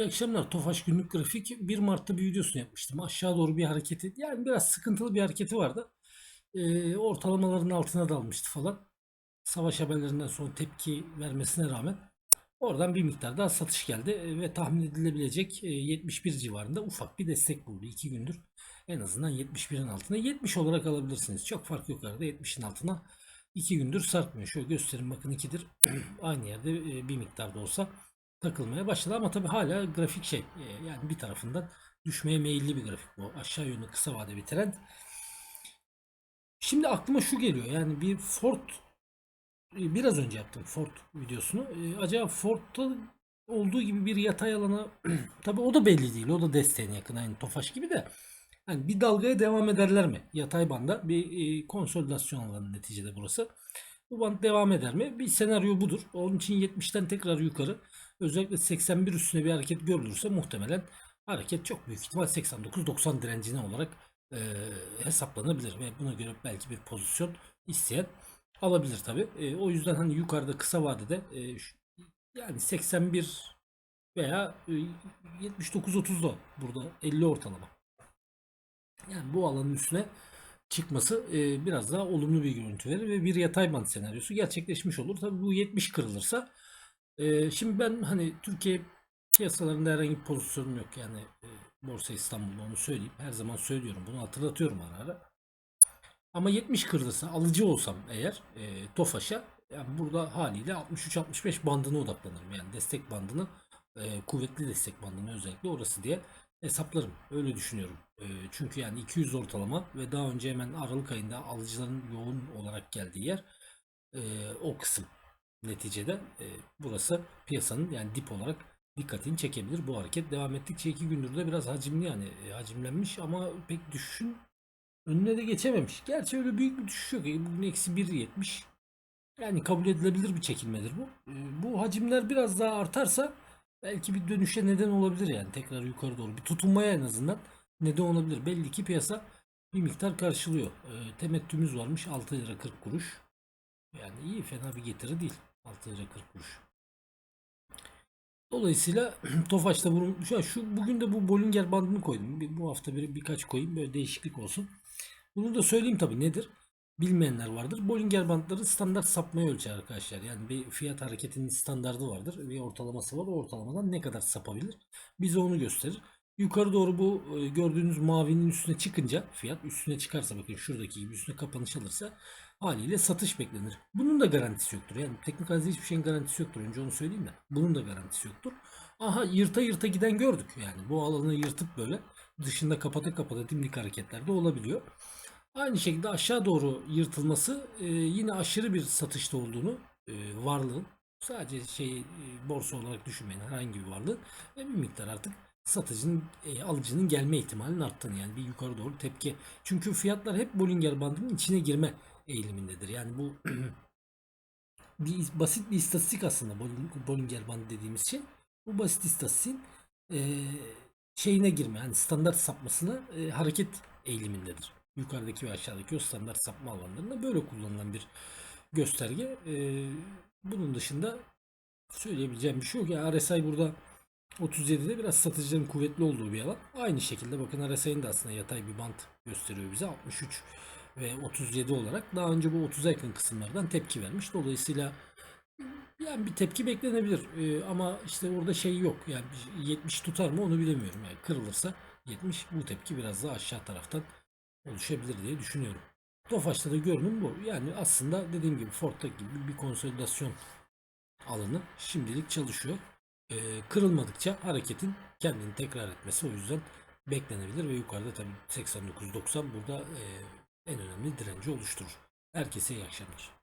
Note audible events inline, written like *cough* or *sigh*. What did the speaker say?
İyi akşamlar. Tofaş günlük grafik. 1 Mart'ta bir videosunu yapmıştım. Aşağı doğru bir hareketi. Yani biraz sıkıntılı bir hareketi vardı. Ee, ortalamaların altına dalmıştı falan. Savaş haberlerinden sonra tepki vermesine rağmen oradan bir miktar daha satış geldi Ee, ve tahmin edilebilecek e, 71 civarında ufak bir destek buldu. 2 gündür en azından 71'in altına 70 olarak alabilirsiniz. Çok fark yok arada 70'in altına 2 gündür sarkmıyor. Şöyle göstereyim bakın 2'dir. *clears throat* Aynı yerde e, bir miktar da olsa takılmaya başladı ama tabii hala grafik şey e, yani bir tarafından düşmeye meyilli bir grafik bu. Aşağı yönlü kısa vade bir trend. Şimdi aklıma şu geliyor yani bir Ford e, biraz önce yaptım Ford videosunu. E, acaba Ford'da olduğu gibi bir yatay alana *clears throat* tabii o da belli değil. O da desteğine yakın aynı Tofaş gibi de. Yani bir dalgaya devam ederler mi? Yatay banda bir konsolidasyon alanı neticede burası. Bu band devam eder mi? Bir senaryo budur. Onun için 70'ten tekrar yukarı özellikle 81 üstüne bir hareket görülürse muhtemelen hareket çok büyük ihtimal 89-90 direncine olarak e, hesaplanabilir ve buna göre belki bir pozisyon isteyen alabilir tabi. o yüzden hani yukarıda kısa vadede e, yani 81 veya e, 79-30'da burada 50 ortalama. Yani bu alanın üstüne çıkması e, biraz daha olumlu bir görüntü verir ve bir yatay band senaryosu gerçekleşmiş olur. Tabii bu 70 kırılırsa e, şimdi ben hani Türkiye piyasalarında herhangi bir pozisyonum yok yani e, Borsa İstanbul'da onu söyleyeyim. Her zaman söylüyorum bunu hatırlatıyorum ara ara. Ama 70 kırılırsa alıcı olsam eğer e, Tofaş'a yani burada haliyle 63-65 bandına odaklanırım. Yani destek bandını e, kuvvetli destek bandını özellikle orası diye hesaplarım. Öyle düşünüyorum. E, çünkü yani 200 ortalama ve daha önce hemen Aralık ayında alıcıların yoğun olarak geldiği yer e, o kısım neticede e, burası piyasanın yani dip olarak dikkatini çekebilir. Bu hareket devam ettikçe iki gündür de biraz hacimli yani e, hacimlenmiş ama pek düşüşün önüne de geçememiş. Gerçi öyle büyük bir düşüş yok. E, Bugün eksi 1.70 yani kabul edilebilir bir çekilmedir bu. E, Bu hacimler biraz daha artarsa belki bir dönüşe neden olabilir yani tekrar yukarı doğru bir tutunmaya en azından neden olabilir. Belli ki piyasa bir miktar karşılıyor. E, temettümüz varmış 6 lira 40 kuruş. Yani iyi fena bir getiri değil. 6 lira 40 kuruş. Dolayısıyla *clears throat* Tofaş'ta bunu şu, şu bugün de bu Bollinger bandını koydum. Bir, bu hafta bir birkaç koyayım böyle değişiklik olsun. Bunu da söyleyeyim tabii nedir? Bilmeyenler vardır. Bollinger bandları standart sapmayı ölçer arkadaşlar. Yani bir fiyat hareketinin standardı vardır. Bir ortalaması var. O ortalamadan ne kadar sapabilir? Bize onu gösterir. Yukarı doğru bu e, gördüğünüz mavinin üstüne çıkınca fiyat üstüne çıkarsa bakın şuradaki gibi üstüne kapanış alırsa haliyle satış beklenir. Bunun da garantisi yoktur. Yani teknik analizde hiçbir şeyin garantisi yoktur. Önce onu söyleyeyim de. Bunun da garantisi yoktur. Aha yırta yırta giden gördük. Yani bu alanı yırtıp böyle dışında kapata kapata dimdik hareketler de olabiliyor. Aynı şekilde aşağı doğru yırtılması e, yine aşırı bir satışta olduğunu e, varlığın sadece şey borsa olarak düşünmeyin herhangi bir varlığın ve bir miktar artık satıcının e, alıcının gelme ihtimalinin arttığını yani bir yukarı doğru tepki. Çünkü fiyatlar hep Bollinger bandının içine girme eğilimindedir. Yani bu *clears throat* bir basit bir istatistik aslında Bolling- Bollinger bandı dediğimiz şey. Bu basit istatistiğin e, şeyine girme yani standart sapmasına e, hareket eğilimindedir. Yukarıdaki ve aşağıdaki o standart sapma alanlarında böyle kullanılan bir gösterge. E, bunun dışında söyleyebileceğim bir şey yok. Yani RSI burada 37'de biraz satıcıların kuvvetli olduğu bir alan. Aynı şekilde bakın RSI'nin de aslında yatay bir bant gösteriyor bize. 63 ve 37 olarak daha önce bu 30'a yakın kısımlardan tepki vermiş. Dolayısıyla yani bir tepki beklenebilir Ee, ama işte orada şey yok. Yani 70 tutar mı onu bilemiyorum. Yani kırılırsa 70 bu tepki biraz daha aşağı taraftan oluşabilir diye düşünüyorum. Tofaş'ta da görünüm bu. Yani aslında dediğim gibi Ford'daki gibi bir konsolidasyon alanı şimdilik çalışıyor. Ee, kırılmadıkça hareketin kendini tekrar etmesi o yüzden beklenebilir ve yukarıda tabii 89-90 burada e, en önemli direnci oluşturur. Herkese iyi akşamlar.